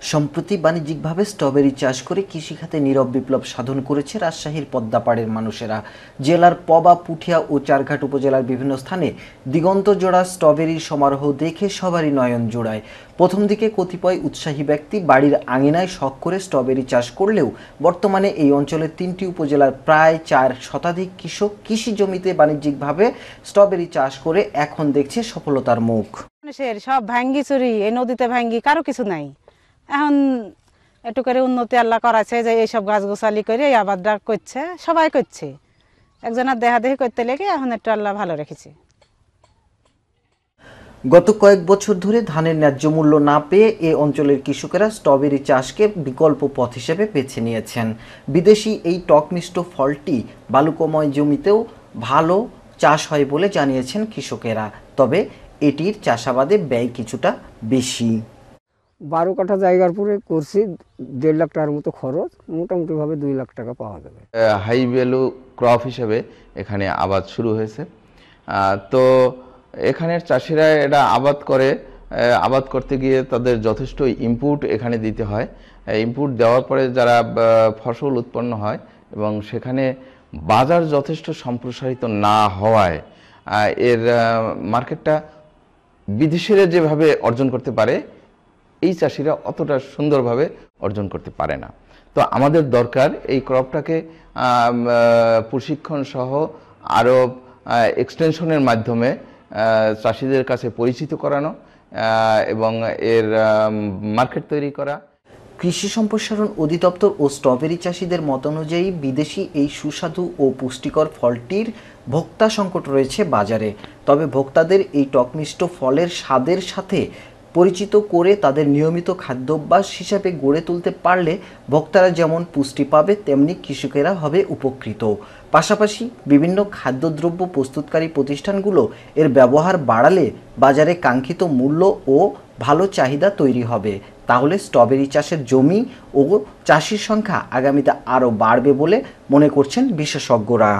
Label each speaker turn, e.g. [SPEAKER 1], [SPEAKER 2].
[SPEAKER 1] সম্প্রতি বাণিজ্যিকভাবে স্ট্রবেরি চাষ করে কৃষিখাতে নীরব বিপ্লব সাধন করেছে রাজশাহীর পদ্মাপাড়ের মানুষেরা। জেলার পবা, পুঠিয়া ও চারঘাট উপজেলার বিভিন্ন স্থানে দিগন্ত জোড়া স্ট্রবেরির সমারোহ দেখে সবারই নয়ন জোড়ায়। প্রথম দিকে কতিপয় উৎসাহী ব্যক্তি বাড়ির আঙিনায় শখ করে স্ট্রবেরি চাষ করলেও বর্তমানে এই অঞ্চলের তিনটি উপজেলার প্রায় চার শতাধিক কৃষক কৃষি জমিতে বাণিজ্যিকভাবে স্ট্রবেরি চাষ করে এখন দেখছে সফলতার মুখ।
[SPEAKER 2] সব ভাঙ্গি চুরি, এই নদীতে ভাঙ্গি, কারও কিছু নাই। এখন একটু করে উন্নতি আল্লাহ করাছে যে এইসব গাছ গোছালি করে এই আবাদটা করছে, সবাই করছে। একজনের দেহা দেহি করতে লেগে এখন একটু আল্লাহ ভালো রেখেছে।
[SPEAKER 1] গত কয়েক বছর ধরে ধানের ন্যায্য মূল্য না পেয়ে এ অঞ্চলের কৃষকেরা স্ট্রবেরি চাষকে বিকল্প পথ হিসেবে বেছে নিয়েছেন। বিদেশি এই টকমিষ্ট ফলটি বালুকময় জমিতেও ভালো চাষ হয় বলে জানিয়েছেন কৃষকেরা। তবে এটির চাষাবাদে ব্যয় কিছুটা বেশি।
[SPEAKER 3] বারো কাঠা জায়গার পরে করছি, দেড় লাখ টাকার মতো খরচ, মোটামুটিভাবে দুই লাখ টাকা পাওয়া যাবে।
[SPEAKER 4] হাই ভ্যালু ক্রপ হিসেবে এখানে আবাদ শুরু হয়েছে। তো এখানের চাষিরা এটা আবাদ করে আবাদ করতে গিয়ে তাদের যথেষ্ট ইনপুট এখানে দিতে হয়। ইনপুট দেওয়ার পরে যারা ফসল উৎপন্ন হয় এবং সেখানে বাজার যথেষ্ট সম্প্রসারিত না হওয়ায় এর মার্কেটটা বিদেশিরা যেভাবে অর্জন করতে পারে এই চাষিরা অতটা সুন্দরভাবে অর্জন করতে পারে না। তো আমাদের দরকার এই ক্রপটাকে প্রশিক্ষণ সহ আরও এক্সটেনশনের মাধ্যমে চাষিদের কাছে পরিচিত করানো এবং এর মার্কেট তৈরি করা।
[SPEAKER 1] কৃষি সম্প্রসারণ অধিদপ্তর ও স্ট্রবেরি চাষিদের মত অনুযায়ী বিদেশি এই সুস্বাদু ও পুষ্টিকর ফলটির ভোক্তা সংকট রয়েছে বাজারে। তবে ভোক্তাদের এই টকমিষ্ট ফলের স্বাদের সাথে পরিচিত করে তাদের নিয়মিত খাদ্যাভ্যাস হিসাবে গড়ে তুলতে পারলে ভোক্তারা যেমন পুষ্টি পাবে, তেমনি কৃষকেরা হবে উপকৃত। পাশাপাশি বিভিন্ন খাদ্যদ্রব্য প্রস্তুতকারী প্রতিষ্ঠানগুলো এর ব্যবহার বাড়ালে বাজারে কাঙ্ক্ষিত মূল্য ও ভালো চাহিদা তৈরি হবে। তাহলে স্ট্রবেরি চাষের জমি ও চাষির সংখ্যা আগামীতে আরও বাড়বে বলে মনে করছেন বিশেষজ্ঞরা।